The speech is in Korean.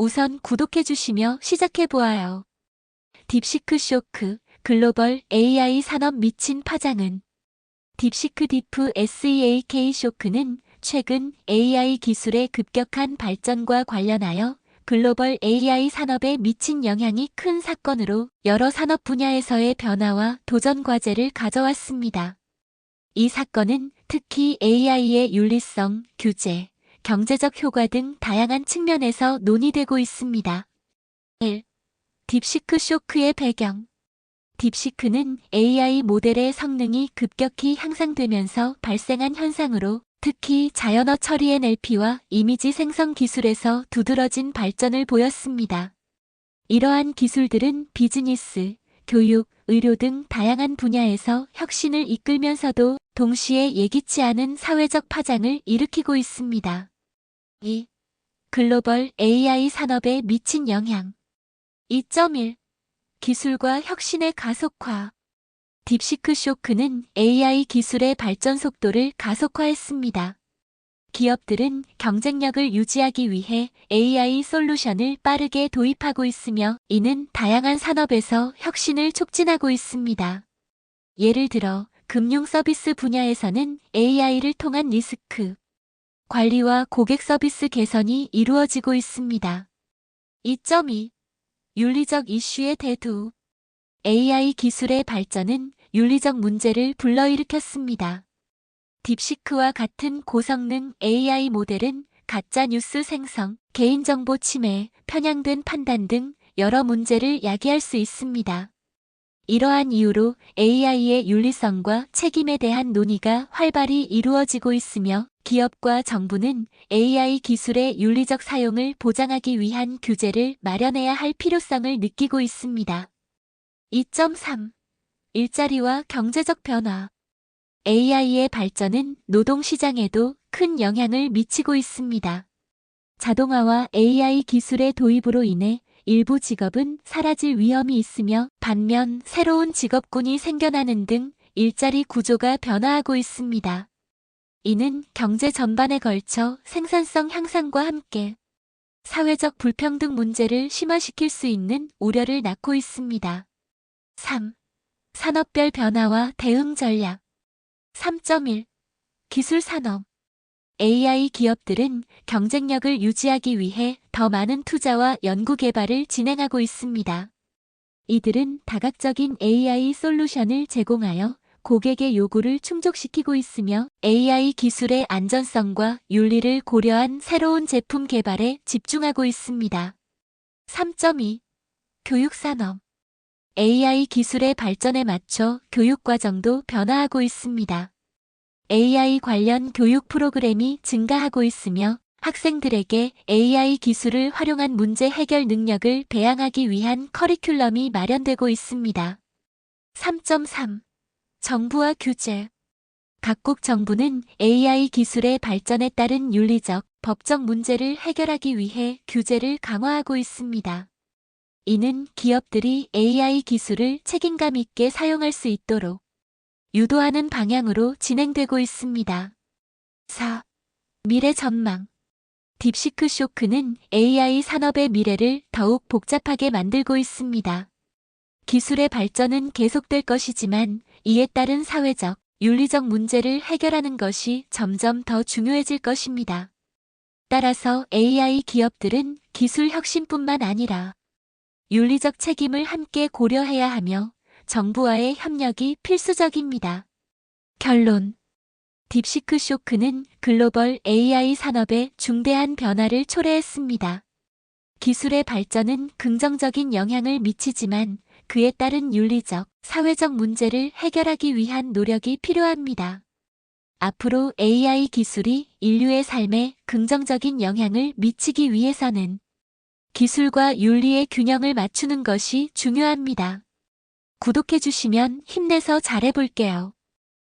우선 구독해주시며 시작해보아요. 딥시크 쇼크, 글로벌 AI 산업 미친 파장은 딥시크 디프 SEAK 쇼크는 최근 AI 기술의 급격한 발전과 관련하여 글로벌 AI 산업에 미친 영향이 큰 사건으로 여러 산업 분야에서의 변화와 도전 과제를 가져왔습니다. 이 사건은 특히 AI의 윤리성, 규제, 경제적 효과 등 다양한 측면에서 논의되고 있습니다. 1. 딥시크 쇼크의 배경 딥시크는 AI 모델의 성능이 급격히 향상되면서 발생한 현상으로 특히 자연어 처리 NLP와 이미지 생성 기술에서 두드러진 발전을 보였습니다. 이러한 기술들은 비즈니스, 교육, 의료 등 다양한 분야에서 혁신을 이끌면서도 동시에 예기치 않은 사회적 파장을 일으키고 있습니다. 2. 글로벌 AI 산업에 미친 영향 2.1 기술과 혁신의 가속화 딥시크 쇼크는 AI 기술의 발전 속도를 가속화했습니다. 기업들은 경쟁력을 유지하기 위해 AI 솔루션을 빠르게 도입하고 있으며 이는 다양한 산업에서 혁신을 촉진하고 있습니다. 예를 들어 금융 서비스 분야에서는 AI를 통한 리스크, 관리와 고객 서비스 개선이 이루어지고 있습니다. 2.2 윤리적 이슈의 대두 AI 기술의 발전은 윤리적 문제를 불러일으켰습니다. 딥시크와 같은 고성능 AI 모델은 가짜 뉴스 생성, 개인정보 침해, 편향된 판단 등 여러 문제를 야기할 수 있습니다. 이러한 이유로 AI의 윤리성과 책임에 대한 논의가 활발히 이루어지고 있으며 기업과 정부는 AI 기술의 윤리적 사용을 보장하기 위한 규제를 마련해야 할 필요성을 느끼고 있습니다. 2.3. 일자리와 경제적 변화 AI의 발전은 노동시장에도 큰 영향을 미치고 있습니다. 자동화와 AI 기술의 도입으로 인해 일부 직업은 사라질 위험이 있으며 반면 새로운 직업군이 생겨나는 등 일자리 구조가 변화하고 있습니다. 이는 경제 전반에 걸쳐 생산성 향상과 함께 사회적 불평등 문제를 심화시킬 수 있는 우려를 낳고 있습니다. 3. 산업별 변화와 대응 전략 3.1 기술 산업 AI 기업들은 경쟁력을 유지하기 위해 더 많은 투자와 연구 개발을 진행하고 있습니다. 이들은 다각적인 AI 솔루션을 제공하여 고객의 요구를 충족시키고 있으며 AI 기술의 안전성과 윤리를 고려한 새로운 제품 개발에 집중하고 있습니다. 3.2 교육산업 AI 기술의 발전에 맞춰 교육 과정도 변화하고 있습니다. AI 관련 교육 프로그램이 증가하고 있으며 학생들에게 AI 기술을 활용한 문제 해결 능력을 배양하기 위한 커리큘럼이 마련되고 있습니다. 3.3 정부와 규제 각국 정부는 AI 기술의 발전에 따른 윤리적, 법적 문제를 해결하기 위해 규제를 강화하고 있습니다. 이는 기업들이 AI 기술을 책임감 있게 사용할 수 있도록 유도하는 방향으로 진행되고 있습니다. 4. 미래 전망 딥시크 쇼크는 AI 산업의 미래를 더욱 복잡하게 만들고 있습니다. 기술의 발전은 계속될 것이지만 이에 따른 사회적, 윤리적 문제를 해결하는 것이 점점 더 중요해질 것입니다. 따라서 AI 기업들은 기술 혁신뿐만 아니라 윤리적 책임을 함께 고려해야 하며 정부와의 협력이 필수적입니다. 결론 딥시크 쇼크는 글로벌 AI 산업에 중대한 변화를 초래했습니다. 기술의 발전은 긍정적인 영향을 미치지만 그에 따른 윤리적, 사회적 문제를 해결하기 위한 노력이 필요합니다. 앞으로 AI 기술이 인류의 삶에 긍정적인 영향을 미치기 위해서는 기술과 윤리의 균형을 맞추는 것이 중요합니다. 구독해주시면 힘내서 잘해볼게요.